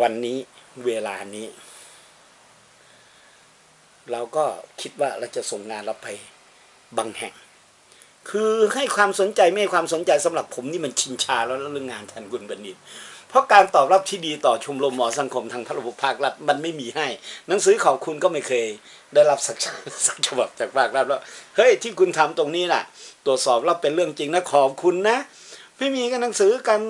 วันนี้เวลานี้ เราก็คิดว่าเราจะส่งงานเราไปบางแห่ง คือให้ความสนใจไม่ให้ความสนใจสำหรับผมนี่มันชินชาแล้วเรื่องงานแทนคุณบัณฑิตเพราะการตอบรับที่ดีต่อชมรมหมอสังคมทางพระบบภาครัฐมันไม่มีให้ หนังสือขอบคุณก็ไม่เคย ได้รับสักสักฉบับจากภาครัฐว่าเฮ้ยที่คุณทำตรงนี้น่ะ ตรวจสอบแล้วเป็นเรื่องจริงนะขอบคุณนะ ไม่มีกันหนังสือกัน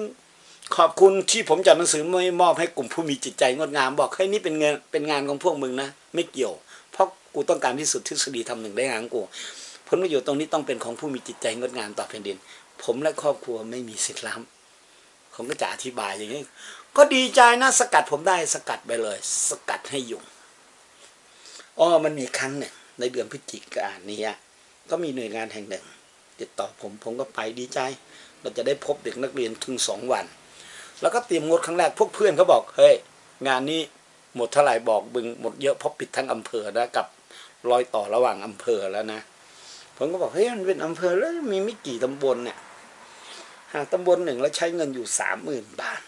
ขอบคุณที่ผมจัดหนังสือไม่มอบให้กลุ่มผู้มีจิตใจงดงาม บอกเฮ้นี่เป็นเงินเป็นงานของพวกมึงนะ ไม่เกี่ยว เพราะกูต้องการที่สุดทฤษฎีทำหนึ่งได้งานกูผลประโยชน์ตรงนี้ต้องเป็นของผู้มีจิตใจงดงามต่อแผ่นดิน ผมและครอบครัวไม่มีสิทธิ์ล้ำผมก็จะอธิบายอย่างนี้ ก็ดีใจนะสกัดผมได้สกัดไปเลย สกัดให้ยุงอ๋อมันมีครั้งหนึ่งในเดือนพฤศจิกายนนี้ก็มีหน่วยงานแห่งหนึ่ง ติดต่อผมผมก็ไปดีใจ เราจะได้พบเด็กนักเรียนถึงสองวัน แล้วก็เตรียมงดครั้งแรกพวกเพื่อนเขาบอกเฮ้ยงานนี้หมดเท่าไหร่บอกบึงหมดเยอะเพราะปิดทั้งอำเภอนะกับรอยต่อระหว่างอำเภอแล้วนะผมก็บอกเฮ้ยมันเป็นอำเภอแล้วมีไม่กี่ตำบลเนี่ยหากตำบลหนึ่งแล้วใช้เงินอยู่สามหมื่นบาท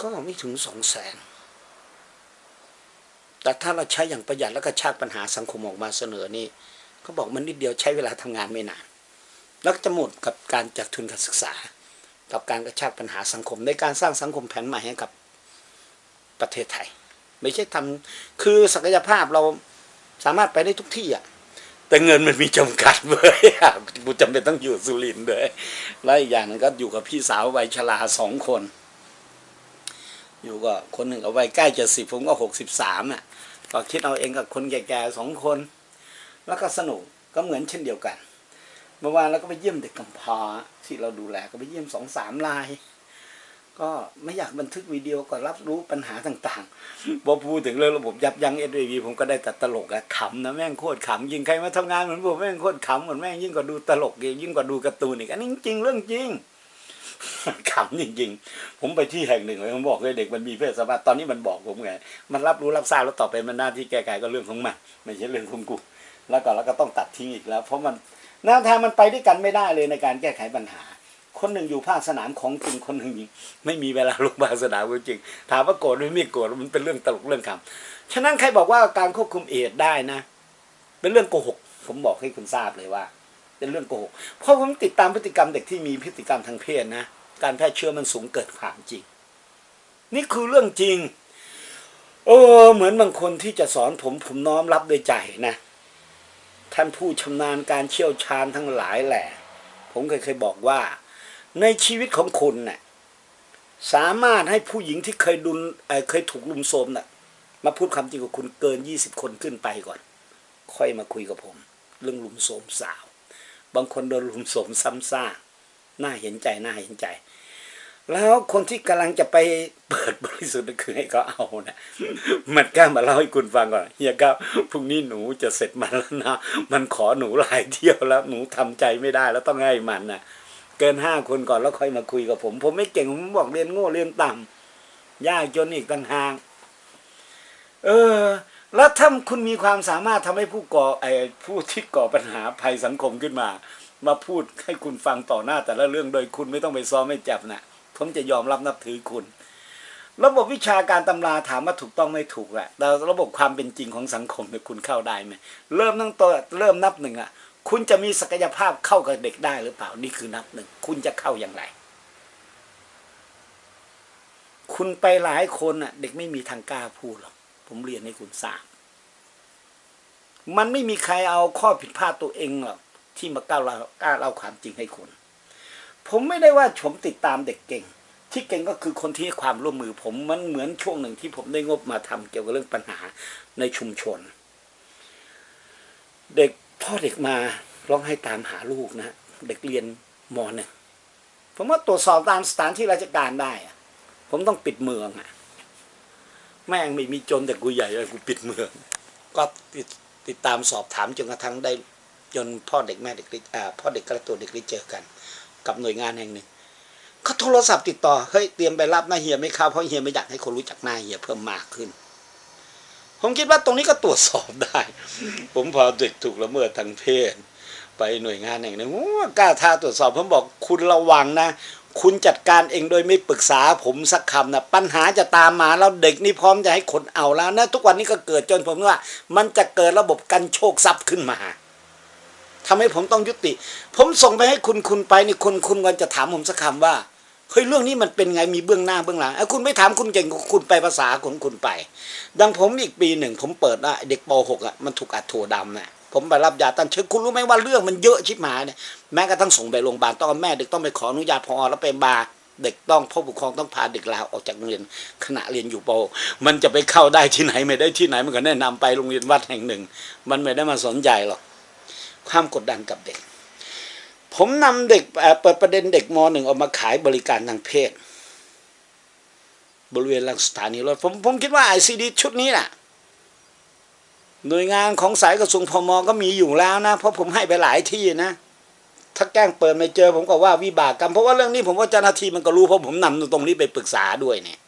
ก็ไม่ถึงสองแสนแต่ถ้าเราใช้อย่างประหยัดแล้วก็ชาติปัญหาสังคมออกมาเสนอนี่เขาบอกมันนิดเดียวใช้เวลาทำงานไม่นาน แล้วจะหมดกับการจัดทุนการศึกษา กับการกระชากปัญหาสังคม ในการสร้างสังคมแผนใหม่ให้กับประเทศไทย ไม่ใช่ทำคือศักยภาพเราสามารถไปได้ทุกที่อะแต่เงินมันมีจำกัดเว้ยกูจำเป็นต้องอยู่สุรินทร์เลยแล้วอีกอย่างนึงก็อยู่กับพี่สาววัยชราสองคน อยู่ก็คนหนึ่งก็วัยใกล้จะสิบผมก็หกสิบสามอะก็คิดเอาเองกับคนแก่ๆสองคน แล้วก็สนุกก็เหมือนเช่นเดียวกัน เมื่อวานเราก็ไปเยี่ยมเด็กกำพร้าที่เราดูแลก็ไปเยี่ยมสองสามราย ก็ไม่อยากบันทึกวิดีโอก็รับรู้ปัญหาต่างๆพอพูดถึงเรื่องระบบยับยั้งเอสวีผมก็ได้แต่ตลกอะขำนะแม่งโคตรขำยิงใครมาทำงานเหมือนผมแม่งโคตรขำเหมือนแม่งยิ่งกว่าดูตลกยิ่งกว่าดูการ์ตูนอีกอันนี้จริงเรื่องจริงขำจริงๆ ผมไปที่แห่งหนึ่งผมบอกเลยเด็กมันมีเพศสัมพันธ์ตอนนี้มันบอกผมไง มันรับรู้รับทราบแล้วต่อไปมันหน้าที่แก้ไขก็เรื่องของมันไม่ใช่เรื่องของกู แล้วก็เราก็ต้องตัดทิ้งอีกแล้ว เพราะมัน แนวทางมันไปด้วยกันไม่ได้เลยในการแก้ไขปัญหา คนหนึ่งอยู่ภาคสนามของจริงคนหนึ่งไม่มีเวลาลงภาคสนามจริง ถามว่าโกรธหรือไม่โกรธมันเป็นเรื่องตลกเรื่องคำฉะนั้นใครบอกว่าการควบคุมเอดได้นะ เป็นเรื่องโกหก ผมบอกให้คุณทราบเลยว่า เป็นเรื่องโกหกเพราะผมติดตามพฤติกรรมเด็กที่มีพฤติกรรมทางเพศนะการแพร่เชื้อมันสูงเกิดความจริง นี่คือเรื่องจริง เออ เหมือนบางคนที่จะสอนผมผมน้อมรับด้วยใจนะ ท่านผู้ชำนาญการเชี่ยวชาญทั้งหลายแหละ ผมเคยเคยบอกว่า ในชีวิตของคุณน่ะสามารถให้ผู้หญิงที่เคยดุลเเคยถูกลุมโทมน่ะมาพูดความจริงกับคุณเกินยี่สิบคนขึ้นไปก่อน ค่อยมาคุยกับผม เรื่องลุมโทมสาว บางคนโดนลุมโทมซ้ำซากน่าเห็นใจน่าเห็นใจ แล้วคนที่กำลังจะไปเปิดบริสุทธิ์คือให้เขาเอานะมันกล้ามาเล่าให้คุณฟังก่อนเฮียครับพรุ่งนี้หนูจะเสร็จมันแล้วนะมันขอหนูหลายเที่ยวแล้วหนูทำใจไม่ได้แล้วต้องให้มันนะเกินห้าคนก่อนแล้วค่อยมาคุยกับผม ผมไม่เก่งผมบอกเรียนโง่เรียนต่ำยากจนอีกต่างหากเออ แล้วถ้าคุณมีความสามารถทำให้ผู้ก่อไอ้ผู้ที่ก่อปัญหาภัยสังคมขึ้นมา มาพูดให้คุณฟังต่อหน้าแต่ละเรื่องโดยคุณไม่ต้องไปซ้อมไม่จับน่ะ ผมจะยอมรับนับถือคุณ ระบบวิชาการตำราถามว่าถูกต้องไม่ถูกแหละแต่ระบบความเป็นจริงของสังคมเนี่ยคุณเข้าได้ไหมเริ่มตั้งตัวเริ่มนับหนึ่งอะ คุณจะมีศักยภาพเข้ากับเด็กได้หรือเปล่านี่คือนับหนึ่งคุณจะเข้าอย่างไร คุณไปหลายคนอะ เด็กไม่มีทางกล้าพูดหรอกผมเรียนให้คุณทราบมันไม่มีใครเอาข้อผิดพลาดตัวเองหรอกที่มาก้าเล่ากล้าเล่าความจริงให้คุณ ผมไม่ได้ว่าผมติดตามเด็กเก่ง ที่เก่งก็คือคนที่ให้ความร่วมมือ ผมมันเหมือนช่วงหนึ่งที่ผมได้งบมาทำเกี่ยวกับเรื่องปัญหาในชุมชน เด็กพ่อเด็กมาร้องให้ตามหาลูกนะเด็กเรียนมหนึ่งผมว่าตรวจสอบตามสถานที่ราชการได้ผมต้องปิดเมืองอะแม่งไม่มีจนแต่กูใหญ่เลยกูปิดเมือง ก็ติดติดตามสอบถามจนกระทั่งได้จนพ่อเด็กแม่เด็กอ่าพ่อเด็กกระตัวเด็กได้เจอกัน กับหน่วยงานแห่งหนึ่งเขาโทรศัพท์ติดต่อเฮ้ยเตรียมไปรับหน้าเฮียไม่เข้าเพราะเฮียไม่อยากให้คนรู้จักหน้าเฮียเพิ่มมากขึ้น ผมคิดว่าตรงนี้ก็ตรวจสอบได้ ผมพาเด็กถูกละเมิดทางเพศ ไปหน่วยงานแห่งหนึ่งโอ้กล้าท้าตรวจสอบผมบอกคุณระวังนะคุณจัดการเองโดยไม่ปรึกษาผมสักคำนะปัญหาจะตามมาแล้วเด็กนี่พร้อมจะให้คนเอาแล้วนะทุกวันนี้ก็เกิดจนผมว่า มันจะเกิดระบบกันโชคทรัพย์ขึ้นมา ทำให้ผมต้องยุติ ผมส่งไปให้คุณคุณไปนี่คุณคุณวันจะถามผมสักคำว่าเฮ้ยเรื่องนี้มันเป็นไงมีเบื้องหน้าเบื้องหลังเอ้คุณไม่ถามคุณเก่งคุณไปภาษาของคุณไป ดังผมอีกปีหนึ่งผมเปิดว่าเด็กป .6 อะมันถูกอัดถั่วดำน่ะผมไปรับยาต้านเชื้อคุณรู้ไหมว่าเรื่องมันเยอะชิบหายเนี่ยแม้กระทั่งส่งไปโรงพยาบาลต้องแม่เด็กต้องไปขออนุญาตพอแล้วไปบาร์เด็กต้องผู้ปกครองต้องพาเด็กลาออกจากโรงเรียนขณะเรียนอยู่ป .6 มันจะไปเข้าได้ที่ไหนไม่ได้ที่ไหนมันก็แนะนำไปโรงเรียนวัดแห่งหนึ่ง มันไม่ได้มาสนใจหรอก ความกดดันกับเด็ก ผมนำเด็กเปิดประเด็นเด็กมหนึ่งออกมาขายบริการทางเพศ บริเวณหลังสถานีรถผมผมคิดว่าไอซีดีชุดนี้น่ะ หน่วยงานของสายกระทรวงพมก็มีอยู่แล้วนะ เพราะผมให้ไปหลายที่นะ ถ้าแกล้งเปิดไม่เจอ ผมก็ว่าวิบากกรรมเพราะว่าเรื่องนี้ผมว่าเจ้าหน้าที่มันก็รู้เพราะผมนำตรงนี้ไปปรึกษาด้วยเนี่ย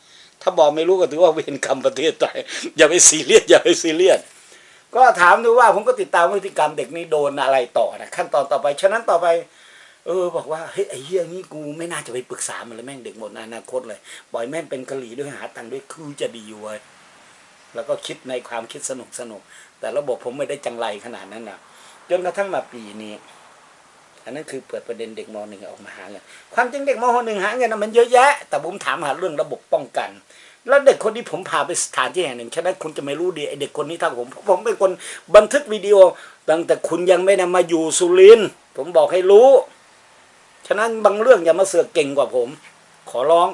ถ้าบอกไม่รู้ก็ถือว่าเวรกรรมประเทศไทยอย่าไปซีเรียสอย่าไปซีเรียส ก็ถามดูว่าผมก็ติดตามพฤติกรรมเด็กนี้โดนอะไรต่อนะขั้นตอนต่อไป ฉะนั้นต่อไป เออ บอกว่าเฮ้ยไอ้เหี้ยนี่กูไม่น่าจะไปปรึกษามันเลยแม่งเด็กหมดอนาคตเลยปล่อยแม่งเป็นกะหรี่ด้วยหาตังค์ด้วยคือจะดีเว้ยแล้วก็คิดในความคิดสนุกสนุก แต่ระบบผมไม่ได้จังไรขนาดนั้นนะจนกระทั่งมาปีนี้ อันนั้นคือเปิดประเด็นเด็กมหนึ่งออกมาหาเงินความจริงเด็กมหนึ่งหาเงินนะมันเยอะแยะ แต่ผมถามหาเรื่องระบบป้องกัน แล้วเด็กคนที่ผมพาไปสถานที่แห่งหนึ่งฉะนั้นคุณจะไม่รู้ดีไอเด็กคนนี้ถ้าผมผมเป็นคนบันทึกวิดีโอตั้งแต่คุณยังไม่ได้มาอยู่สุรินผมบอกให้รู้ ฉะนั้นบางเรื่องอย่ามาเสือกเก่งกว่าผม ขอร้อง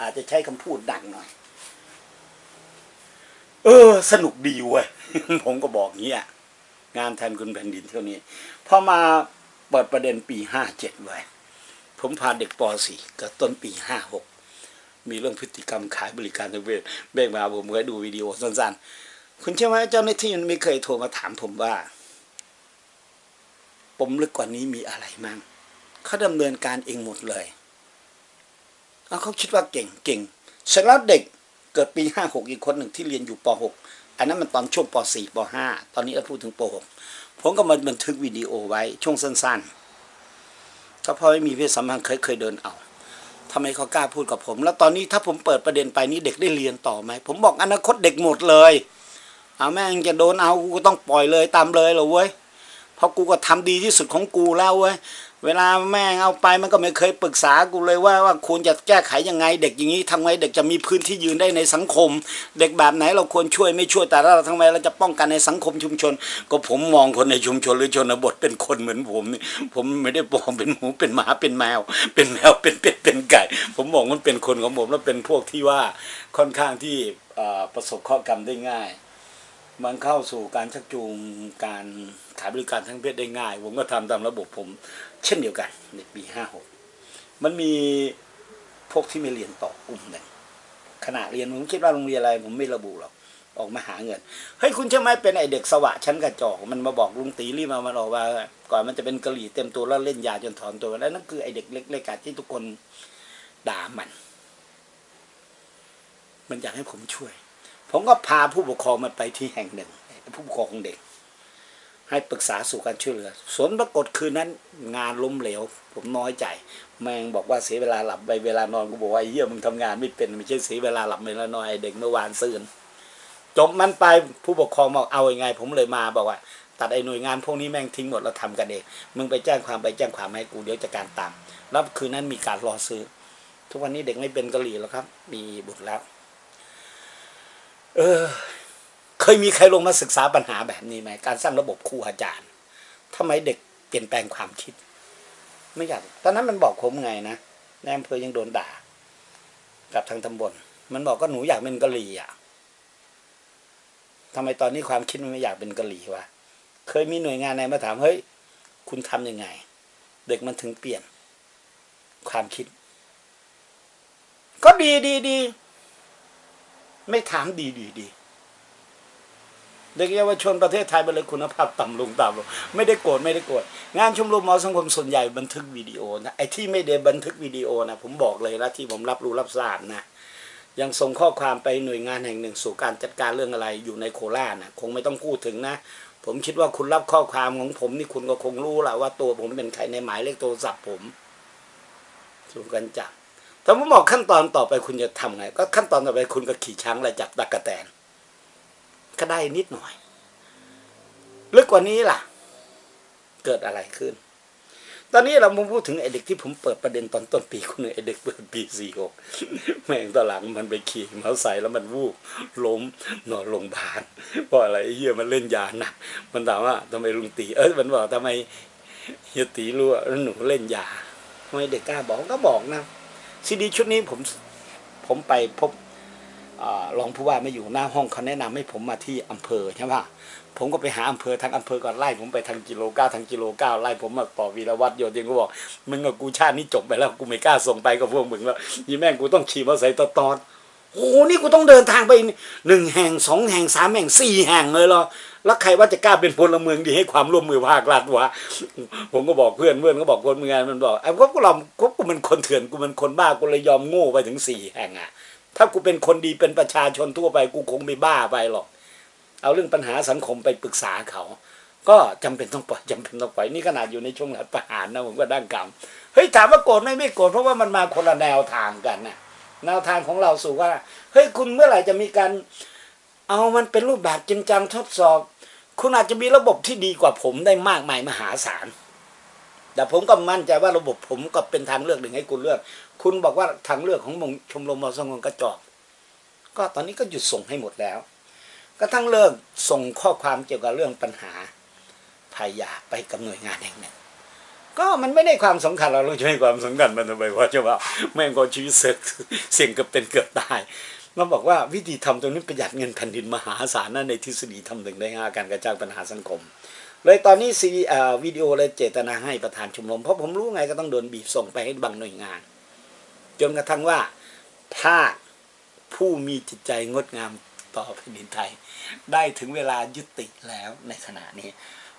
อาจจะใช้คำพูดดังหน่อย เออ สนุกดีเว้ยผมก็บอกเงี้ยงานแทนคุณแผ่นดินเท่านี้พอมาเปิดประเด็นปีห้าเจ็ดไว้ ผมพาเด็กป .4 กับต้นปีห้าหก มีเรื่องพฤติกรรมขายบริการทางเพศเบกมาผมก็ดูวิดีโอสั้นๆ คุณเชื่อไหมเจ้าหน้าที่มันไม่เคยโทรมาถามผมว่าปมลึกกว่านี้มีอะไรมั่งเขาดำเนินการเองหมดเลยเอาเขาคิดว่าเก่งเก่งเสร็จแล้วเด็กเกิดปีห้าหกอีกคนหนึ่งที่เรียนอยู่ปหกอันนั้นมันตอนช่วงปสี่ปห้าตอนนี้เราพูดถึงปหกผมก็มาบันทึกวิดีโอไว้ช่วงสั้นๆถ้าพ่อไม่มีเพศสัมพันธ์เคยเคยเดินเอา ทำไมเขากล้าพูดกับผม แล้วตอนนี้ถ้าผมเปิดประเด็นไปนี้เด็กได้เรียนต่อไหม ผมบอกอนาคตเด็กหมดเลย เอาแม่งจะโดนเอากูก็ต้องปล่อยเลยตามเลยเหรอเว้ยเพราะกูก็ทำดีที่สุดของกูแล้วเว้ย เวลาแม่งเอาไปมันก็ไม่เคยปรึกษากูเลยว่าว่าควรจะแก้ไขยังไง เด็กอย่างนี้ทำไงเด็กจะมีพื้นที่ยืนได้ในสังคม เด็กแบบไหนเราควรช่วยไม่ช่วยแต่เราทำไมเราจะป้องกันในสังคมชุมชน ก็ผมมองคนในชุมชนหรือชนบทเป็นคนเหมือนผมนี่ผมไม่ได้มองเป็นหมูเป็นหมาเป็นแมว เป็นแมวเป็นเป็ดเป็นไก่ ผมมองมันเป็นคนของผมแล้วเป็นพวกที่ว่าค่อนข้างที่ประสบข้อกรรมได้ง่าย มันเข้าสู่การชักจูงการขายบริการทางเพศได้ง่าย ผมก็ทำตามระบบผม เช่นเดียวกันในปีห้าหกมันมีพวกที่ไม่เรียนต่อกลุ่มหนึ่งขณะเรียนผมคิดว่าโรงเรียนอะไรผมไม่ระบุหรอกออกมาหาเงินเฮ้ยคุณใช่ไหมเป็นไอเด็กสวะชั้นกระจอกมันมาบอกลุงตีรีบมามันบอกว่า ก่อนมันจะเป็นกะหรี่เต็มตัวแล้วเล่นยาจนถอนตัวแล้วนั่นคือไอเด็กเล็กๆที่ทุกคนด่ามัน มันอยากให้ผมช่วย ผมก็พาผู้ปกครองมันไปที่แห่งหนึ่งผู้ปกครองของเด็ก ให้ปรึกษาสู่การช่วยเหลือสวนปรากฏคืนนั้นงานล้มเหลว ผมน้อยใจ แม่งบอกว่าเสียเวลาหลับไปเวลานอนกูบอกว่าไอ้เหี้ยมึงทำงานไม่เป็นไม่ใช่เสียเวลาหลับเวลานอนไอเด็กเมื่อวานซื่นจบมันไปผู้ปกครองบอกเอาอยัางไง ผมเลยมาบอกว่า ตัดไอ้หน่วยงานพวกนี้แม่งทิ้งหมดเราทำกันเองมึงไปแจ้งความไปแจ้งความให้กูเดี๋ยวจัดการตามแล้วคืนนั้นมีการรอซื้อ ทุกวันนี้เด็กไม่เป็นกะหรี่แล้วครับ มีบุตรแล้ว เออ ยมีใครลงมาศึกษาปัญหาแบบนี้ไหมการสร้างระบบครูอาจารย์ทำไมเด็กเปลี่ยนแปลงความคิด ไม่อยากตอนนั้นมันบอกผมไงนะในอำเภอยังโดนด่า กับทางตำบล มันบอกก็หนูอยากเป็นกะหรี่อะทำไมตอนนี้ความคิดมันไม่อยากเป็นกะหรี่วะเคยมีหน่วยงานไหนมาถามเฮ้ยคุณทำยังไง เด็กมันถึงเปลี่ยน ความคิด ก็ดีดีดีไม่ถามดีดีดี เด็กเยาวชนประเทศไทยไปเลยคุณภาพต่ำลงต่ำลงไม่ได้โกรธไม่ได้โกรธงานชมรมหมอสังคมส่วนใหญ่บันทึกวิดีโอนะไอ้ที่ไม่ได้บันทึกวิดีโอนะผมบอกเลยนะที่ผมรับรู้รับทราบนะยังส่งข้อความไปหน่วยงานแห่งหนึ่ง สู่การจัดการเรื่องอะไรอยู่ในโคราชนะคงไม่ต้องพูดถึงนะ ผมคิดว่าคุณรับข้อความของผมนี่คุณก็คงรู้แหละว่าตัวผมเป็นใครในหมายเลขโทรศัพท์ผมสู่กันจับแต่ผมบอกขั้นตอนต่อไปคุณจะทำไง ก็ขั้นตอนต่อไปคุณก็ขี่ช้างไล่จับตะกะแตน ก็ได้นิดหน่อย ลึกกว่านี้ล่ะ เกิดอะไรขึ้น ตอนนี้เรามาพูดถึงไอเด็กที่ผมเปิดประเด็นตอนต้นปีคุณไอเด็กเปิดปีสี่หกแม่งตอนหลังมันไปขี่เมาส์ใส่แล้วมันวูบล้มนอนโรงพยาบาลเพราะอะไรเฮียมันเล่นยาหนักมันถามว่าทำไมลุงตีเออมันบอกทำไมเฮียตีรู้ว่าหนูเล่นยาทำไมเด็กกล้าบอกก็บอกนะซีดีชุดนี้ผมผมไปพบ รองผู้ว่าไม่อยู่หน้าห้องเขาแนะนำให้ผมมาที่อำเภอใช่ไหมผมก็ไปหาอำเภอทางอำเภอก่อนไล่ผมไปทางกิโลเก้าทางกิโลเก้าไล่ผมมาต่อวีรวัตรโยธินก็บอกมึงกับกูชาตินี้จบไปแล้วกูไม่กล้าส่งไปกับพวกมึงแล้วยี่แม่งกูต้องขี่มอเตอร์ไซค์ตอนโอ้โหนี่กูต้องเดินทางไปหนึ่งแห่งสองแห่งสามแห่งสี่แห่งเลยเหรอแล้วใครว่าจะกล้าเป็นพลเมืองดีให้ความร่วมมือภาครัฐวะผมก็บอกเพื่อนเพื่อนก็บอกคนเมืองมันบอกไอ้พวกเราพวกกูมันคนเถื่อนกูมันคนบ้ากูเลยยอมโง่ไปถึงสี่แห่งอะ ถ้ากูเป็นคนดีเป็นประชาชนทั่วไป กูคงไม่บ้าไปหรอก เอาเรื่องปัญหาสังคมไปปรึกษาเขา ก็จำเป็นต้องปล่อยจำเป็นต้องปล่อยนี่ขนาดอยู่ในช่วงรัฐประหารนะผมก็ดั้งกรรมเฮ้ยถามว่าโกรธไม่ไม่โกรธเพราะว่ามันมาคนละแนวทางกันนะแนวทางของเราสู่ว่าเฮ้ยคุณเมื่อไหร่จะมีการเอามันเป็นรูปแบบจริงจังทดสอบ คุณอาจจะมีระบบที่ดีกว่าผมได้มากมายมหาศาล แต่ผมก็มั่นใจว่าระบบผมก็เป็นทางเลือกหนึ่งให้คุณเลือก คุณบอกว่าทางเลือกของมงชมรมมอสงวนกระจอก ก็ตอนนี้ก็หยุดส่งให้หมดแล้ว ก็ทั้งเลิกส่งข้อความเกี่ยวกับเรื่องปัญหาภัยยาไปกับหน่วยงานแห่งหนึ่งก็มันไม่ได้ความสำคัญเราเราจะให้ความสำคัญมันทำไมเพราะจะว่าแม่งก็ชีวิตเสี่ยงเสี่ยงเกับเป็นเกือบตายมันบอกว่าวิธีทำตรงนี้ประหยัดเงินแผ่นดินมหาศาลนะในทฤษฎีทำหนึ่งได้ห้าการกระจายปัญหาสังคม เลยตอนนี้ซีวิดีโอเลยเจตนาให้ประธานชมรมเพราะผมรู้ไงก็ต้องโดนบีบส่งไปให้บางหน่วยงาน จนกระทั่งว่าภาผู้มีจิตใจงดงามต่อแผ่นดินไทย ได้ถึงเวลายุติแล้วในขณะนี้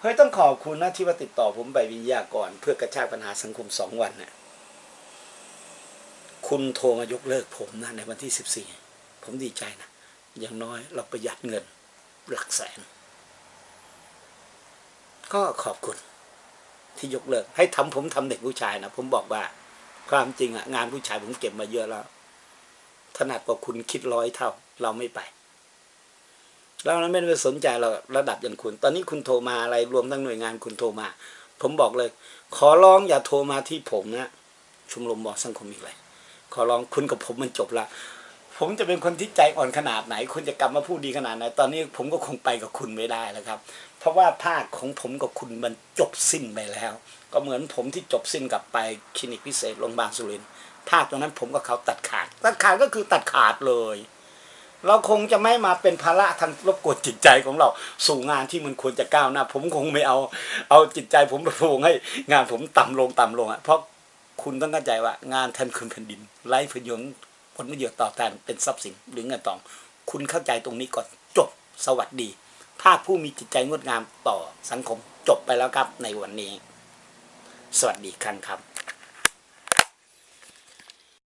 เฮ้ยต้องขอบคุณนะที่ว่าติดต่อผมไปวิทยากรเพื่อกระชากปัญหาสังคมสองวันนะ่ะคุณโทรมายกเลิกผมนะในวันที่สิบสี่ผมดีใจนะอย่างน้อยเราประหยัดเงินหลักแสน ก็ขอบคุณ ที่ยกเลิก ให้ทำผมทำเด็กผู้ชายนะผมบอกว่า ความจริงอะงานผู้ชายผมเก็บมาเยอะแล้วถนัดกว่าคุณคิดร้อยเท่า เราไม่ไปเราไม่ได้สนใจเราระดับอย่างคุณ ตอนนี้คุณโทรมาอะไรรวมทั้งหน่วยงานคุณโทรมา ผมบอกเลย ขอร้องอย่าโทรมาที่ผมนะชมรมบอกสังคมอีกเลยขอร้องคุณกับผมมันจบละผมจะเป็นคนที่ใจอ่อนขนาดไหน คุณจะกลับมาพูดดีขนาดไหน ตอนนี้ผมก็คงไปกับคุณไม่ได้แล้วครับ เพราะว่าภาคของผมกับคุณมันจบสิ้นไปแล้ว ก็เหมือนผมที่จบสิ้นกับไปคลินิกพิเศษโรงพยาบาลสุรินทร์ภาคตรงนั้นผมกับเขาตัดขาด ตัดขาดก็คือตัดขาดเลย เราคงจะไม่มาเป็นภาระทางรบกวนจิตใจของเรา สู่งานที่มันควรจะก้าวหน้า ผมคงไม่เอา เอาจิตใจผมไปโงให้งานผมต่ำลงต่ำลงอะเพราะคุณต้องเข้าใจว่างานแทนคุณแผ่นดินไร้ประโยชน์ผลประโยชน์ตอบแทนเป็นทรัพย์สินหรือเงินทอง คุณเข้าใจตรงนี้ก่อนจบสวัสดี ภาพผู้มีจิตใจงดงามต่อสังคมจบไปแล้วครับในวันนี้ สวัสดีครับ